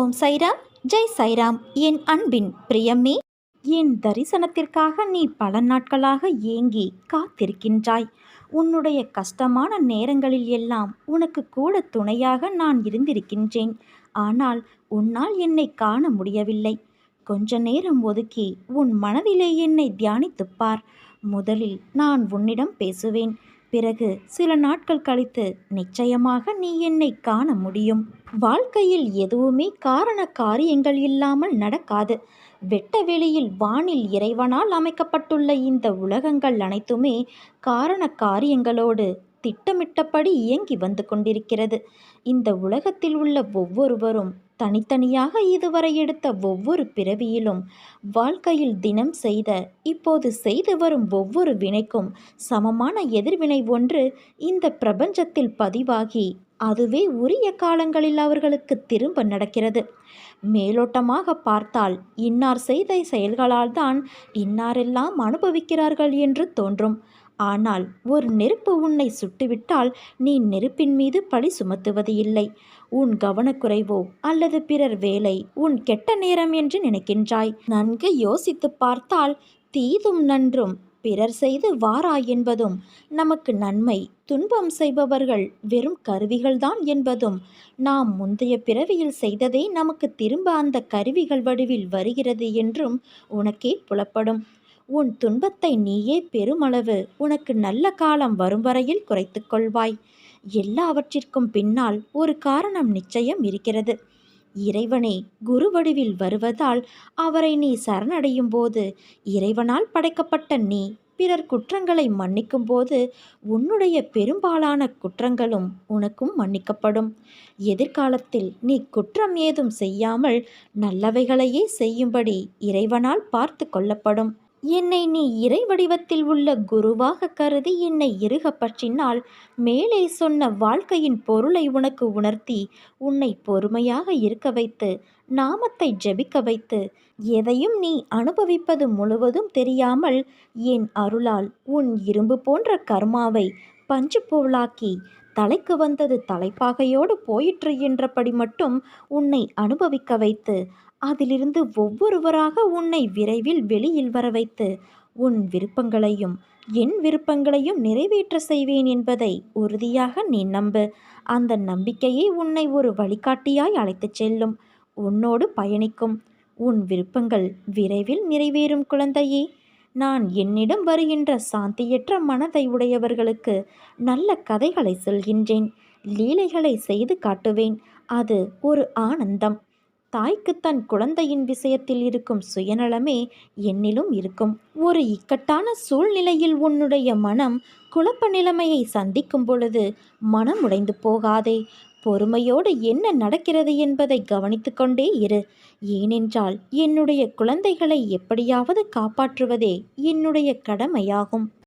ஓம் சைராம் ஜெய் சைராம். என் அன்பின் பிரியமே என் தரிசனத்திற்காக நீ பல நாட்களாக ஏங்கி காத்திருக்கின்றாய். உன்னுடைய கஷ்டமான நேரங்களில் எல்லாம் உனக்கு கூட துணையாக நான் இருந்திருக்கின்றேன். ஆனால் உன்னால் என்னை காண முடியவில்லை. கொஞ்ச நேரம் ஒதுக்கி உன் மனதிலே என்னை தியானித்துப் பார். முதலில் நான் உன்னிடம் பேசுவேன். பிறகு சில நாட்கள் கழித்து நிச்சயமாக நீ என்னை காண முடியும். வாழ்க்கையில் எதுவுமே காரண காரியங்கள் இல்லாமல் நடக்காது. வெட்ட வெளியில் வானில் இறைவனால் அமைக்கப்பட்டுள்ள இந்த உலகங்கள் அனைத்துமே காரண காரியங்களோடு திட்டமிட்டபடி இயங்கி வந்து கொண்டிருக்கிறது. இந்த உலகத்தில் உள்ள ஒவ்வொருவரும் தனித்தனியாக இதுவரை எடுத்த ஒவ்வொரு பிறவியிலும் வாழ்க்கையில் தினம் செய்த இப்போது செய்து வரும் ஒவ்வொரு வினைக்கும் சமமான எதிர்வினை ஒன்று இந்த பிரபஞ்சத்தில் பதிவாகி அதுவே உரிய காலங்களில் அவர்களுக்கு திரும்ப நடக்கிறது. மேலோட்டமாக பார்த்தால் இன்னார் செய்த செயல்களால் தான் இன்னாரெல்லாம் அனுபவிக்கிறார்கள் என்று தோன்றும். ஆனால் ஒரு நெருப்பு உன்னை சுட்டுவிட்டால் நீ நெருப்பின் மீது பழி சுமத்துவது இல்லை. உன் கவனக்குறைவோ அல்லது பிறர் வேலை உன் கெட்ட நேரம் என்று நினைக்கின்றாய். நன்கு யோசித்து பார்த்தால் தீதும் நன்றும் பிறர் செய்து வாரா என்பதும் நமக்கு நன்மை. துன்பம் செய்பவர்கள் வெறும் கருவிகள்தான் என்பதும் நாம் முந்தைய பிறவியில் செய்ததே நமக்கு திரும்ப அந்த கருவிகள் வடிவில் வருகிறது என்றும் உனக்கே புலப்படும். உன் துன்பத்தை நீயே பெருமளவு உனக்கு நல்ல காலம் வரும் வரையில் குறைத்து கொள்வாய். எல்லாவற்றிற்கும் பின்னால் ஒரு காரணம் நிச்சயம் இருக்கிறது. இறைவனே குரு வடிவில் வருவதால் அவரை நீ சரணடையும் போது இறைவனால் படைக்கப்பட்ட நீ பிறர் குற்றங்களை மன்னிக்கும் போது உன்னுடைய பெரும்பாலான குற்றங்களும் உனக்கும் மன்னிக்கப்படும். எதிர்காலத்தில் நீ குற்றம் ஏதும் செய்யாமல் நல்லவைகளையே செய்யும்படி இறைவனால் பார்த்து கொள்ளப்படும். என்னை நீ இறை வடிவத்தில் உள்ள குருவாக கருதி என்னை இறுக பற்றினால் மேலே சொன்ன வாழ்க்கையின் பொருளை உனக்கு உணர்த்தி உன்னை பொறுமையாக இருக்க வைத்து நாமத்தை ஜெபிக்க வைத்து எதையும் நீ அனுபவிப்பது முழுவதும் தெரியாமல் என் அருளால் உன் இரும்பு போன்ற கர்மாவை பஞ்சு போலாக்கி தலைக்கு வந்தது தலைப்பாகையோடு போயிற்று என்றபடி மட்டும் உன்னை அனுபவிக்க வைத்து அதிலிருந்து ஒவ்வொருவராக உன்னை விரைவில் வெளியில் வர வைத்து உன் விருப்பங்களையும் என் விருப்பங்களையும் நிறைவேற்ற செய்வேன் என்பதை உறுதியாக நீ நம்பு. அந்த நம்பிக்கையே உன்னை ஒரு வழிகாட்டியாய் அழைத்துச் செல்லும். உன்னோடு பயணிக்கும். உன் விருப்பங்கள் விரைவில் நிறைவேறும் குழந்தையே. நான் என்னிடம் வருகின்ற சாந்தியற்ற மனதை உடையவர்களுக்கு நல்ல கதைகளை சொல்கின்றேன் லீலைகளை செய்து காட்டுவேன். அது ஒரு ஆனந்தம். தாய்க்கு தன் குழந்தையின் விஷயத்தில் இருக்கும் சுயநலமே என்னிலும் இருக்கும். ஒரு இக்கட்டான சூழ்நிலையில் உன்னுடைய மனம் குழப்ப நிலைமையை சந்திக்கும் பொழுது மனம் உடைந்து போகாதே. பொறுமையோடு என்ன நடக்கிறது என்பதை கவனித்து கொண்டே இரு. ஏனென்றால் என்னுடைய குழந்தைகளை எப்படியாவது காப்பாற்றுவதே என்னுடைய கடமையாகும்.